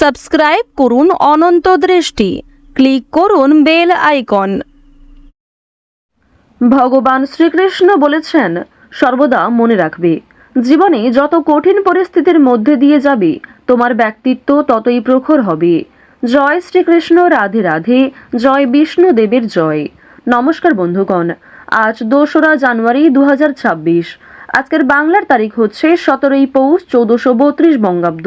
Subscribe করুন অনন্ত দৃষ্টি। Click করুন বেল আইকন। ভগবান শ্রীকৃষ্ণ বলেছেন, সর্বদা মনে রাখবে, জীবনে যত কঠিন পরিস্থিতির মধ্যে দিয়ে যাবে, তোমার ব্যক্তিত্ব ততই প্রখর হবে। জয় শ্রীকৃষ্ণ, রাধে রাধে, জয় বিষ্ণু দেবের জয়। নমস্কার বন্ধুগণ, আজ দোসরা জানুয়ারি দু হাজার ছাব্বিশ। আজকের বাংলার তারিখ হচ্ছে সতেরোই পৌষ চৌদ্দশো বত্রিশ বঙ্গাব্দ।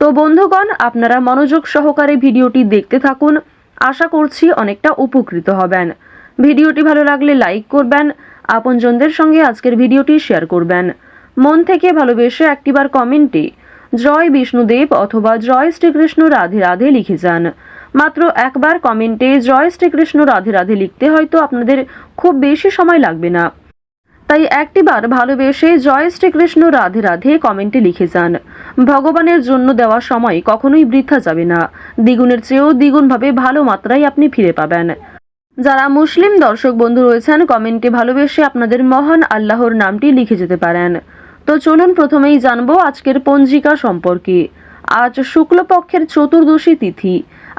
তো বন্ধুগণ, আপনারা মনোযোগ সহকারে ভিডিওটি দেখতে থাকুন। আশা করছি অনেকটা উপকৃত হবেন। ভিডিওটি ভালো লাগলে লাইক করবেন, আপনজনদের সঙ্গে আজকের ভিডিওটি শেয়ার করবেন। মন থেকে ভালোবেসে একটিবার কমেন্টে জয় বিষ্ণুদেব অথবা জয় শ্রীকৃষ্ণ রাধে রাধে লিখে যান। মাত্র একবার কমেন্টে জয় শ্রীকৃষ্ণ রাধে রাধে লিখতে হয়তো আপনাদের খুব বেশি সময় লাগবে না। তাই একটিবার ভালোবেসে জয় শ্রীকৃষ্ণ রাধে রাধে কমেন্টে লিখে যান। ভগবানের জন্য দেওয়া সময় কখনোই বৃথা যাবে না। দ্বিগুণের চেয়েও দ্বিগুণভাবে ভালো মাত্রায় আপনি ফিরে পাবেন। যারা মুসলিম দর্শক বন্ধু রয়েছেন, কমেন্টে ভালোবেসে আপনাদের মহান আল্লাহর নামটি লিখে যেতে পারেন। তো চলুন প্রথমেই জানব আজকের পঞ্জিকা সম্পর্কে। আজ শুক্লপক্ষের চতুর্দশী তিথি।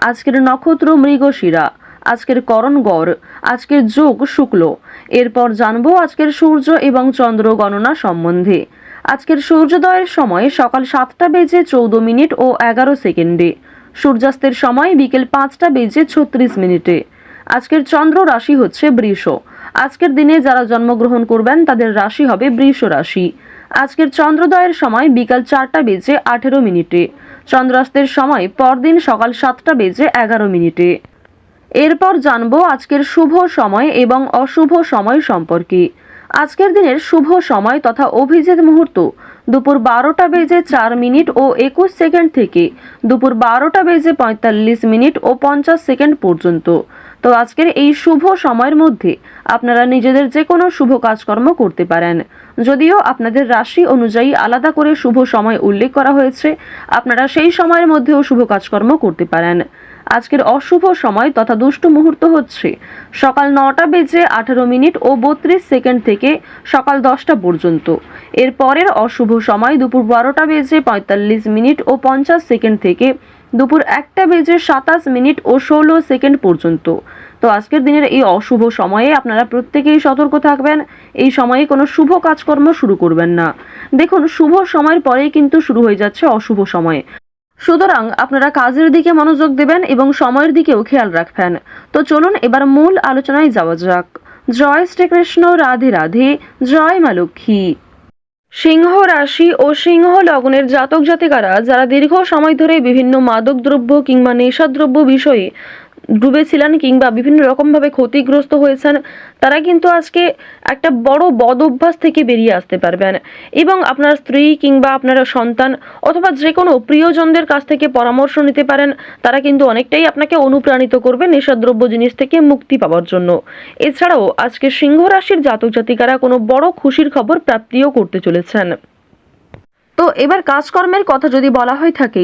আজকের নক্ষত্র মৃগশিরা। আজকের করণ গড়, আজকের যোগ শুক্ল। এরপর জানব আজকের সূর্য এবং চন্দ্র গণনা সম্বন্ধে। আজকের সূর্যোদয়ের সময় সকাল সাতটা বেজে চৌদ্দ মিনিট ও এগারো সেকেন্ডে। সূর্যাস্তের সময় বিকেল পাঁচটা বেজে ছত্রিশ মিনিটে। আজকের চন্দ্র রাশি হচ্ছে বৃষ। আজকের দিনে যারা জন্মগ্রহণ করবেন, তাদের রাশি হবে বৃষ রাশি। আজকের চন্দ্রোদয়ের সময় বিকাল চারটা বেজে আঠেরো মিনিটে। চন্দ্রাস্তের সময় পরদিন সকাল সাতটা বেজে এগারো মিনিটে। এরপর জানব আজকের শুভ সময় এবং অশুভ সময় সম্পর্কে। আজকের দিনের শুভ সময় তথা অভিজিৎ মুহূর্ত। দুপুর বারোটা বেজে চার মিনিট ও একুশ সেকেন্ড থেকে দুপুর বারোটা বেজে পঁয়তাল্লিশ মিনিট ও পঞ্চাশ সেকেন্ড পর্যন্ত। তো আজকের এই শুভ সময়ের মধ্যে আপনারা নিজেদের যে কোনো শুভ কাজকর্ম করতে পারেন। যদিও আপনাদের রাশি অনুযায়ী আলাদা করে শুভ সময় উল্লেখ করা হয়েছে, আপনারা সেই সময়ের মধ্যেও শুভ কাজকর্ম করতে পারেন। আজকের অশুভ সময় তথা দুষ্ট মুহূর্ত হচ্ছে। সকাল নটা বেজে আঠারো মিনিট ও বত্রিশ সেকেন্ড থেকে সকাল দশটা পর্যন্ত। এর পরের অশুভ সময় দুপুর বারোটা বেজে পঁয়তাল্লিশ মিনিট ও পঞ্চাশ সেকেন্ড থেকে দুপুর একটা বেজে সাতাশ মিনিট ও ষোলো সেকেন্ড পর্যন্ত। তো আজকের দিনের এই অশুভ সময়ে আপনারা প্রত্যেকেই সতর্ক থাকবেন। এই সময়ে কোনো শুভ কাজকর্ম শুরু করবেন না। দেখুন, শুভ সময়ের পরেই কিন্তু শুরু হয়ে যাচ্ছে অশুভ সময়। সুতরাং আপনারা কাজের দিকে মনোযোগ দেবেন এবং সময়ের দিকেও খেয়াল রাখবেন। তো চলুন এবার মূল আলোচনায় যাওয়া যাক। জয় শ্রীকৃষ্ণ, রাধে রাধে, জয় মা লক্ষ্মী। সিংহ রাশি ও সিংহ লগ্নের জাতক জাতিকারা যারা দীর্ঘ সময় ধরে বিভিন্ন মাদক দ্রব্য কিংবা নেশাদ্রব্য বিষয়ে ডুবেছিলেন কিংবা বিভিন্ন রকমভাবে ক্ষতিগ্রস্ত হয়েছেন, তারা কিন্তু আজকে একটা বড় বদ অভ্যাস থেকে বেরিয়ে আসতে পারবেন। এবং আপনার স্ত্রী কিংবা আপনার সন্তান অথবা যে কোনো প্রিয়জনদের কাছ থেকে পরামর্শ নিতে পারেন, তারা কিন্তু অনেকটাই আপনাকে অনুপ্রাণিত করবে নেশাদ্রব্য জিনিস থেকে মুক্তি পাওয়ার জন্য। এছাড়াও আজকে সিংহ রাশির জাতক জাতিকারা কোনো বড় খুশির খবর প্রাপ্তিও করতে চলেছেন। তো এবার কাজকর্মের কথা যদি বলা হয়ে থাকে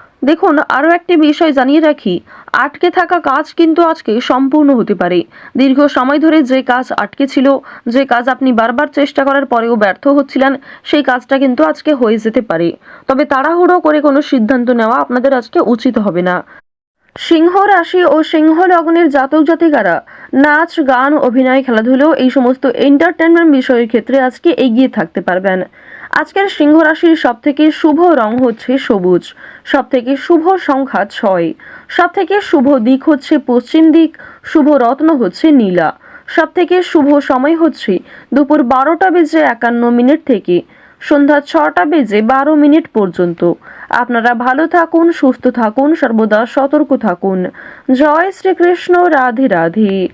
দেখুন, আরও একটি বিষয় জানিয়ে রাখি। আটকে থাকা কাজ কিন্তু আজকে সম্পূর্ণ হতে পারে। দীর্ঘ সময় ধরে যে কাজ আটকে ছিল, যে কাজ আপনি বারবার চেষ্টা করার পরেও ব্যর্থ হচ্ছিলেন, সেই কাজটা কিন্তু আজকে হয়ে যেতে পারে। তবে তাড়াহুড়ো করে কোনো সিদ্ধান্ত নেওয়া আপনাদের আজকে উচিত হবে না। সিংহ রাশি ও সিংহ লগ্নের জাতক জাতিকারা নাচ, গান, অভিনয়, খেলাধুলো এই সমস্ত এন্টারটেনমেন্ট বিষয়ের ক্ষেত্রে আজকে এগিয়ে থাকতে পারবেন। আজকের সিংহ রাশির সব থেকে শুভ রং হচ্ছে সবুজ। সব থেকে শুভ সংখ্যা ছয়। সব থেকে শুভ দিক হচ্ছে পশ্চিম দিক, শুভ রত্ন হচ্ছে নীলা। সব থেকে শুভ সময় হচ্ছে দুপুর বারোটা বেজে একান্ন মিনিট থেকে সন্ধ্যা ছটা বেজে বারো মিনিট পর্যন্ত। আপনারা ভালো থাকুন সুস্থ থাকুন সর্বদা সতর্ক থাকুন। জয় শ্রীকৃষ্ণ রাধে রাধে।